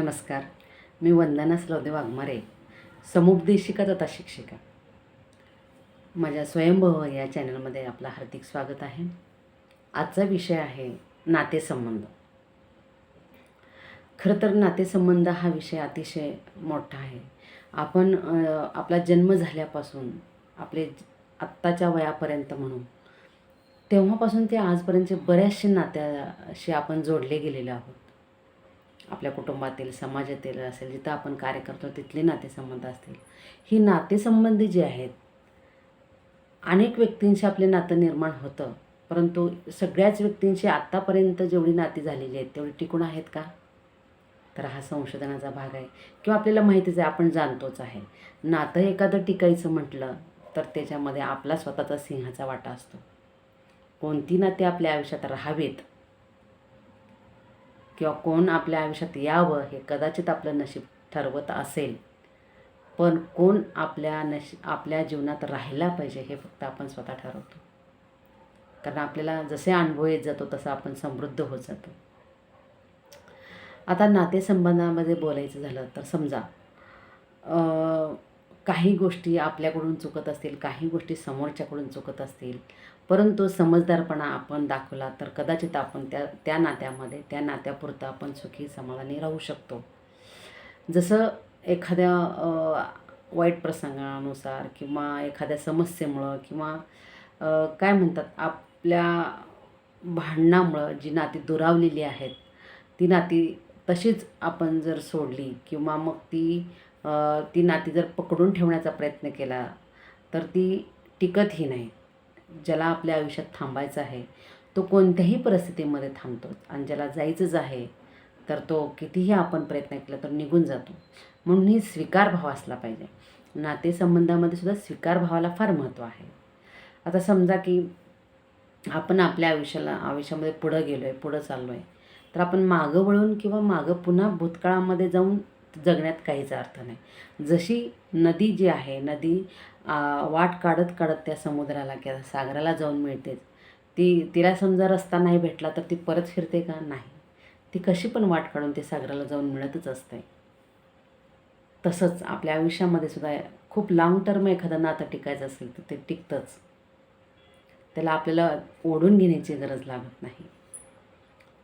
नमस्कार. मी वंदना श्रद्धे वाघमारे समुपदेशिका तथा शिक्षिका. माझ्या स्वयंभव या चॅनलमध्ये आपलं हार्दिक स्वागत आहे. आजचा विषय आहे नातेसंबंध. खरं तर नातेसंबंध हा विषय अतिशय मोठा आहे. आपण आपला जन्म झाल्यापासून आपले आत्ताच्या वयापर्यंत म्हणून तेव्हापासून ते आजपर्यंतचे बऱ्याचशे नात्याशी आपण जोडले गेलेले आहोत. आपल्या कुटुंबातील समाजातील असेल जिथं आपण कार्य करतो तिथले नातेसंबंध असतील. ही नातेसंबंधी जे आहेत अनेक व्यक्तींशी आपले नातं निर्माण होतं. परंतु सगळ्याच व्यक्तींशी आत्तापर्यंत जेवढी नाती झालेली आहेत तेवढी टिकून आहेत का? तर हा संशोधनाचा भाग आहे. किंवा आपल्याला माहितीच आहे आपण जाणतोच आहे. नातं एखादं टिकायचं म्हटलं तर त्याच्यामध्ये आपला स्वतःचा सिंहाचा वाटा असतो. कोणती नाते आपल्या आयुष्यात राहावेत किंवा कोण आपल्या आयुष्यात यावं हे कदाचित आपलं नशीब ठरवत असेल. पण कोण आपल्या नशी आपल्या जीवनात राहायला पाहिजे हे फक्त आपण स्वतः ठरवतो. कारण आपल्याला जसे अनुभव येत जातो तसं आपण समृद्ध होत जातो. आता नातेसंबंधामध्ये बोलायचं झालं तर समजा काही गोष्टी आपल्याकडून चुकत असतील काही गोष्टी समोरच्याकडून चुकत असतील. परंतु समजदारपणा आपण दाखवला तर कदाचित आपण त्या त्या नात्यामध्ये त्या नात्यापुरतं आपण सुखी समाधानी राहू शकतो. जसं एखाद्या वाईट प्रसंगानुसार किंवा एखाद्या समस्येमुळं किंवा काय म्हणतात आपल्या भांडणामुळं जी नाती दुरावलेली आहेत ती नाती तशीच आपण जर सोडली किंवा मग ती ती नाती जर पकडून ठेवण्याचा प्रयत्न केला तर ती टिकतही नाही. ज्याला आपल्या आयुष्यात थांबायचं आहे तो कोणत्याही परिस्थितीमध्ये थांबतो. आणि ज्याला जायचंच आहे तर तो कितीही आपण प्रयत्न केला तर निघून जातो. म्हणून ही स्वीकार भाव असला पाहिजे. नातेसंबंधामध्ये सुद्धा स्वीकार भावाला फार महत्त्व आहे. आता समजा की आपण आपल्या आयुष्याला आयुष्यामध्ये पुढं गेलो आहे पुढं चाललो आहे तर आपण मागं वळून किंवा मागं पुन्हा भूतकाळामध्ये जाऊन जगण्यात काहीच अर्थ नाही. जशी नदी जी आहे नदी वाट काढत काढत त्या समुद्राला किंवा सागराला जाऊन मिळतेच ती तिला समजा रस्ता नाही भेटला तर ती परत फिरते का? नाही. ती कशी पण वाट काढून ते सागराला जाऊन मिळतच असते. तसंच आपल्या आयुष्यामध्ये सुद्धा खूप लाँग टर्म एखादं नातं टिकायचं असेल तर ते टिकतंच. त्याला आपल्याला ओढून घेण्याची गरज लागत नाही.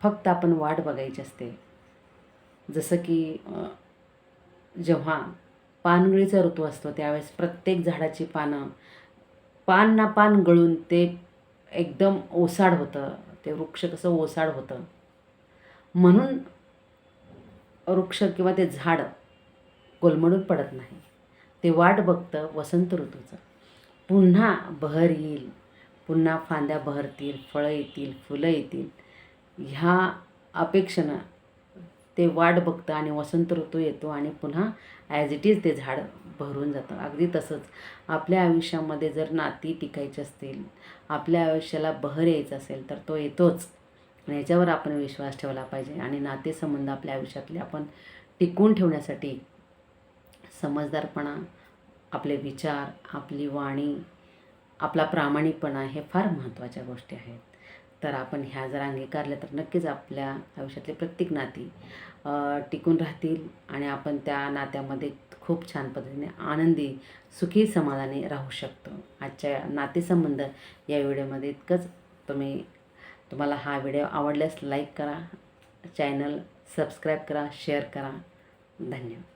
फक्त आपण वाट बघायची असते. जसं की जेव्हा पानगळीचा ऋतू असतो त्यावेळेस प्रत्येक झाडाची पानं पान ना पान गळून ते एकदम ओसाड होतं. ते वृक्ष कसं ओसाड होतं. म्हणून वृक्ष किंवा ते झाड कोलमडून पडत नाही. ते वाट बघतं वसंत ऋतूचं. पुन्हा बहर येईल. पुन्हा फांद्या बहरतील फळं येतील फुलं येतील. ह्या अपेक्षेनं ते वाट बघतं आणि वसंत ऋतू येतो आणि पुन्हा ॲज इट इज ते झाड भरून जातं. अगदी तसंच आपल्या आयुष्यामध्ये जर नाती टिकायची असतील आपल्या आयुष्याला बहर यायचं असेल तर तो येतोच. आणि याच्यावर आपण विश्वास ठेवला पाहिजे आणि नातेसंबंध आपल्या आयुष्यातले आपण टिकून ठेवण्यासाठी समजदारपणा आपले विचार आपली वाणी आपला प्रामाणिकपणा हे फार महत्त्वाच्या गोष्टी आहेत. तर आपण ह्या जर अंगीकारल्या तर नक्कीच आपल्या आयुष्यातले प्रत्येक नाती टिकून राहतील आणि आपण त्या नात्यामध्ये खूप छान पद्धतीने आनंदी सुखी समाधानी राहू शकतो. आजच्या नातेसंबंध या व्हिडिओमध्ये इतकंच. तुम्ही तुम्हाला हा व्हिडिओ आवडल्यास लाईक करा चॅनल सबस्क्राईब करा शेअर करा. धन्यवाद.